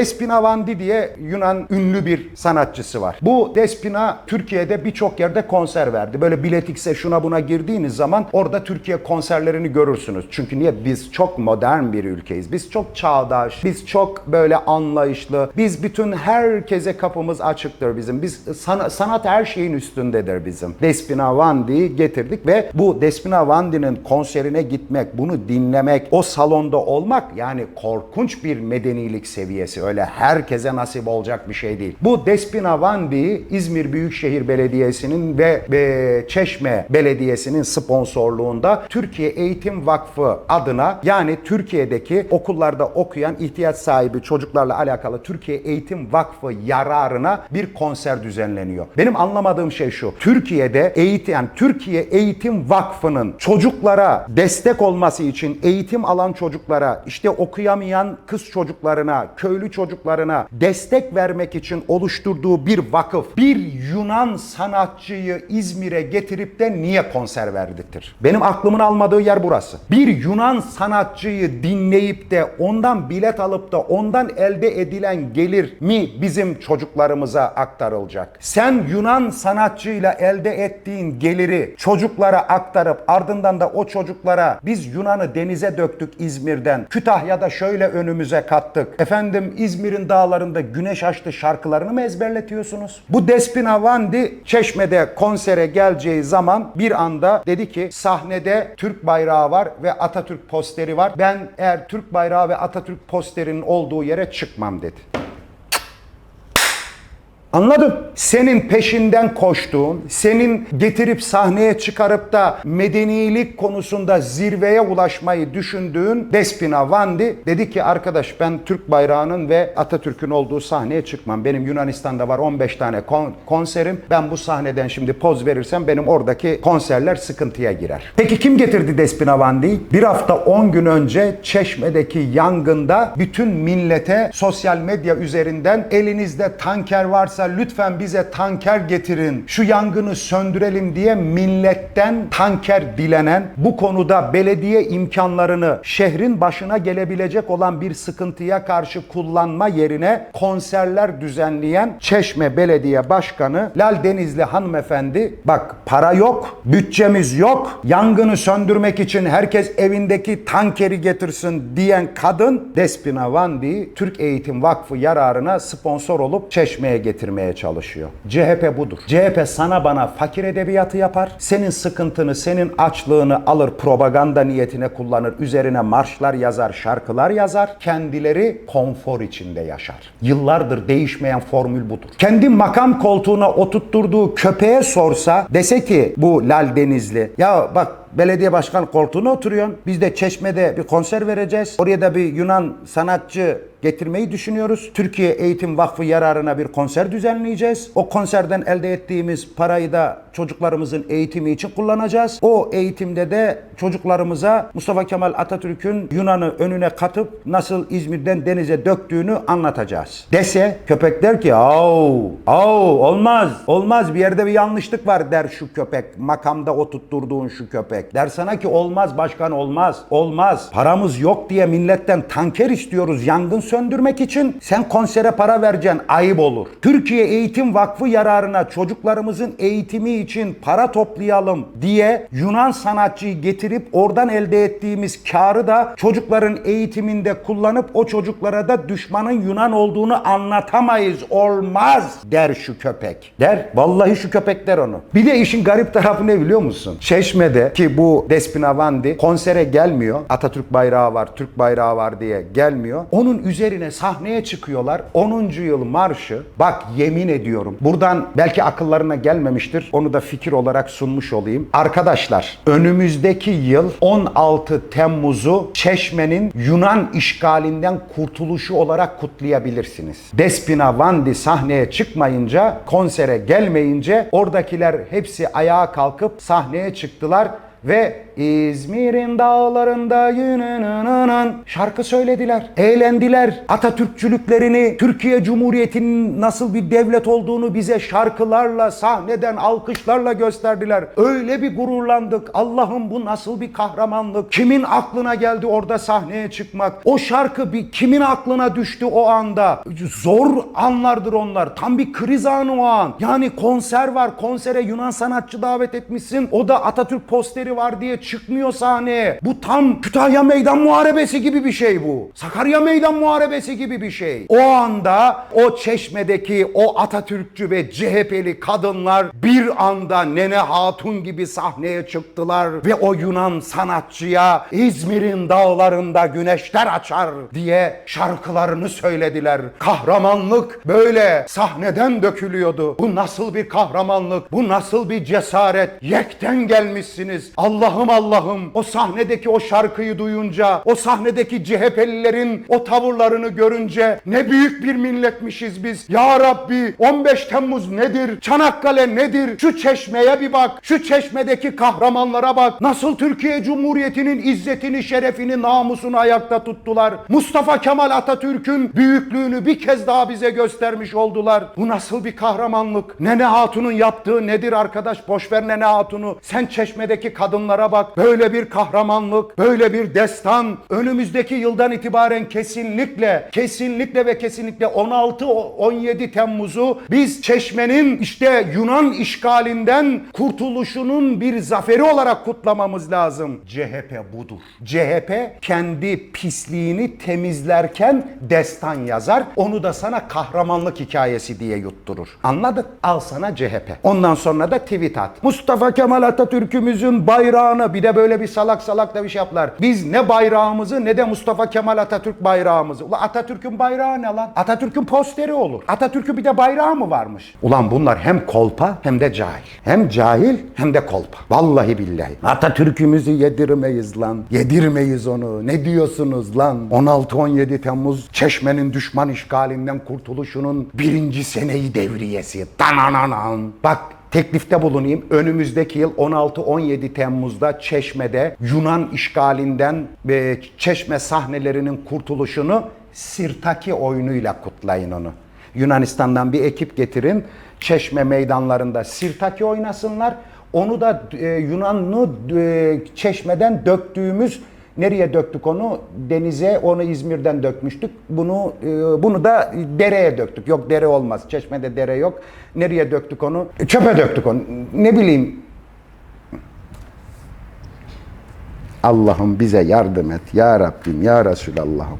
Despina Vandi diye Yunan ünlü bir sanatçısı var. Bu Despina Türkiye'de birçok yerde konser verdi. Böyle biletikse şuna buna girdiğiniz zaman orada Türkiye konserlerini görürsünüz. Çünkü niye? Biz çok modern bir ülkeyiz. Biz çok çağdaş, biz çok böyle anlayışlı. Biz bütün herkese kapımız açıktır bizim. Biz sana- sanat her şeyin üstündedir bizim. Despina Vandi'yi getirdik ve bu Despina Vandi'nin konserine gitmek, bunu dinlemek, o salonda olmak yani korkunç bir medenilik seviyesi. Öyle herkese nasip olacak bir şey değil. Bu Despina Vandi'yi İzmir Büyükşehir Belediyesi'nin ve e, Çeşme Belediyesi'nin sponsorluğunda Türkiye Eğitim Vakfı adına yani Türkiye'deki okullarda okuyan ihtiyaç sahibi çocuklarla alakalı Türkiye Eğitim Vakfı yararına bir konser düzenleniyor. Benim anlamadığım şey şu. Türkiye'de eğitim yani Türkiye Eğitim Vakfı'nın çocuklara destek olması için eğitim alan çocuklara işte okuyamayan kız çocuklarına, köylü çocuklarına destek vermek için oluşturduğu bir vakıf bir Yunan sanatçıyı İzmir'e getirip de niye konser verdirtir? Benim aklımın almadığı yer burası. Bir Yunan sanatçıyı dinleyip de ondan bilet alıp da ondan elde edilen gelir mi bizim çocuklarımıza aktarılacak? Sen Yunan sanatçıyla elde ettiğin geliri çocuklara aktarıp ardından da o çocuklara biz Yunan'ı denize döktük İzmir'den. Kütahya'da şöyle önümüze kattık. Efendim İzmir'in dağlarında güneş açtı şarkılarını mı ezberletiyorsunuz? Bu Despina Vandi Çeşme'de konsere geleceği zaman bir anda dedi ki sahnede Türk bayrağı var ve Atatürk posteri var. Ben eğer Türk bayrağı ve Atatürk posterinin olduğu yere çıkmam dedi. Anladın? Senin peşinden koştuğun, senin getirip sahneye çıkarıp da medenilik konusunda zirveye ulaşmayı düşündüğün Despina Vandi dedi ki arkadaş ben Türk bayrağının ve Atatürk'ün olduğu sahneye çıkmam. Benim Yunanistan'da var 15 tane kon- konserim. Ben bu sahneden şimdi poz verirsem benim oradaki konserler sıkıntıya girer. Peki kim getirdi Despina Vandi'yi? Bir hafta 10 gün önce Çeşme'deki yangında bütün millete sosyal medya üzerinden elinizde tanker varsa lütfen bize tanker getirin. Şu yangını söndürelim diye milletten tanker dilenen bu konuda belediye imkanlarını şehrin başına gelebilecek olan bir sıkıntıya karşı kullanma yerine konserler düzenleyen Çeşme Belediye Başkanı Lal Denizli hanımefendi bak para yok, bütçemiz yok, yangını söndürmek için herkes evindeki tankeri getirsin diyen kadın Despina Vandi'yi Türk Eğitim Vakfı yararına sponsor olup Çeşme'ye getirmeye çalışıyor. CHP budur. CHP sana bana fakir edebiyatı yapar. Senin sıkıntını, senin açlığını alır propaganda niyetine kullanır. Üzerine marşlar yazar, şarkılar yazar. Kendileri konfor içinde yaşar. Yıllardır değişmeyen formül budur. Kendi makam koltuğuna oturtturduğu köpeğe sorsa dese ki bu Lal Denizli ya bak belediye başkan koltuğuna oturuyorsun. Biz de Çeşme'de bir konser vereceğiz. Oraya da bir Yunan sanatçı getirmeyi düşünüyoruz. Türkiye Eğitim Vakfı yararına bir konser düzenleyeceğiz. O konserden elde ettiğimiz parayı da çocuklarımızın eğitimi için kullanacağız. O eğitimde de çocuklarımıza Mustafa Kemal Atatürk'ün Yunan'ı önüne katıp nasıl İzmir'den denize döktüğünü anlatacağız. Dese köpek der ki au au olmaz olmaz bir yerde bir yanlışlık var der şu köpek. Makamda oturtturduğun şu köpek. Der sana ki olmaz başkan olmaz olmaz. Paramız yok diye milletten tanker istiyoruz yangın söndürmek için. Sen konsere para vereceksin ayıp olur. Türkiye Eğitim Vakfı yararına çocuklarımızın eğitimi için para toplayalım diye Yunan sanatçıyı getirip oradan elde ettiğimiz karı da çocukların eğitiminde kullanıp o çocuklara da düşmanın Yunan olduğunu anlatamayız. Olmaz der şu köpek. Der. Vallahi şu köpek der onu. Bir de işin garip tarafı ne biliyor musun? Çeşme'de ki bu Despina Vandi konsere gelmiyor. Atatürk bayrağı var, Türk bayrağı var diye gelmiyor. Onun üzerine sahneye çıkıyorlar. 10. yıl marşı. Bak yemin ediyorum. Buradan belki akıllarına gelmemiştir. Onu da fikir olarak sunmuş olayım. Arkadaşlar önümüzdeki yıl 16 Temmuz'u Çeşme'nin Yunan işgalinden kurtuluşu olarak kutlayabilirsiniz. Despina Vandi sahneye çıkmayınca, konsere gelmeyince oradakiler hepsi ayağa kalkıp sahneye çıktılar ve İzmir'in dağlarında yününününün şarkı söylediler. Eğlendiler. Atatürkçülüklerini, Türkiye Cumhuriyeti'nin nasıl bir devlet olduğunu bize şarkılarla, sahneden alkışlarla gösterdiler. Öyle bir gururlandık. Allah'ım bu nasıl bir kahramanlık? Kimin aklına geldi orada sahneye çıkmak? O şarkı bir kimin aklına düştü o anda? Zor anlardır onlar. Tam bir kriz anı o an. Yani konser var. Konsere Yunan sanatçı davet etmişsin. O da Atatürk posteri var diye çıkmıyor sahneye. Bu tam Kütahya Meydan Muharebesi gibi bir şey bu. Sakarya Meydan Muharebesi gibi bir şey. O anda o çeşmedeki o Atatürkçü ve CHP'li kadınlar bir anda Nene Hatun gibi sahneye çıktılar ve o Yunan sanatçıya İzmir'in dağlarında güneşler açar diye şarkılarını söylediler. Kahramanlık böyle sahneden dökülüyordu. Bu nasıl bir kahramanlık? Bu nasıl bir cesaret? Yekten gelmişsiniz. Allah'ım Allah'ım o sahnedeki o şarkıyı duyunca, o sahnedeki CHP'lilerin o tavırlarını görünce ne büyük bir milletmişiz biz. Ya Rabbi 15 Temmuz nedir? Çanakkale nedir? Şu çeşmeye bir bak. Şu çeşmedeki kahramanlara bak. Nasıl Türkiye Cumhuriyeti'nin izzetini, şerefini, namusunu ayakta tuttular. Mustafa Kemal Atatürk'ün büyüklüğünü bir kez daha bize göstermiş oldular. Bu nasıl bir kahramanlık? Nene Hatun'un yaptığı nedir arkadaş? Boşver Nene Hatun'u. Sen çeşmedeki kadınlara bak. Böyle bir kahramanlık, böyle bir destan. Önümüzdeki yıldan itibaren kesinlikle, kesinlikle ve kesinlikle 16-17 Temmuz'u biz çeşmenin işte Yunan işgalinden kurtuluşunun bir zaferi olarak kutlamamız lazım. CHP budur. CHP kendi pisliğini temizlerken destan yazar. Onu da sana kahramanlık hikayesi diye yutturur. Anladın? Al sana CHP. Ondan sonra da tweet at. Mustafa Kemal Atatürk'ümüzün bayrağını bir de böyle bir salak salak da bir şey yaptılar. Biz ne bayrağımızı ne de Mustafa Kemal Atatürk bayrağımızı. Ulan Atatürk'ün bayrağı ne lan? Atatürk'ün posteri olur. Atatürk'ün bir de bayrağı mı varmış? Ulan bunlar hem kolpa hem de cahil. Hem cahil hem de kolpa. Vallahi billahi. Atatürk'ümüzü yedirmeyiz lan. Yedirmeyiz onu. Ne diyorsunuz lan? 16-17 Temmuz Çeşme'nin düşman işgalinden kurtuluşunun birinci seneyi devriyesi. Danananan. Bak Teklifte bulunayım. Önümüzdeki yıl 16-17 Temmuz'da Çeşme'de Yunan işgalinden ve Çeşme sahnelerinin kurtuluşunu Sirtaki oyunuyla kutlayın onu. Yunanistan'dan bir ekip getirin. Çeşme meydanlarında Sirtaki oynasınlar. Onu da e, Yunanlı e, Çeşme'den döktüğümüz Nereye döktük onu? Denize, onu İzmir'den dökmüştük. Bunu e, bunu da dereye döktük. Yok dere olmaz. Çeşme'de dere yok. Nereye döktük onu? Çöpe döktük onu. Ne bileyim. Allah'ım bize yardım et. Ya Rabbim, Ya Resulallah'ım.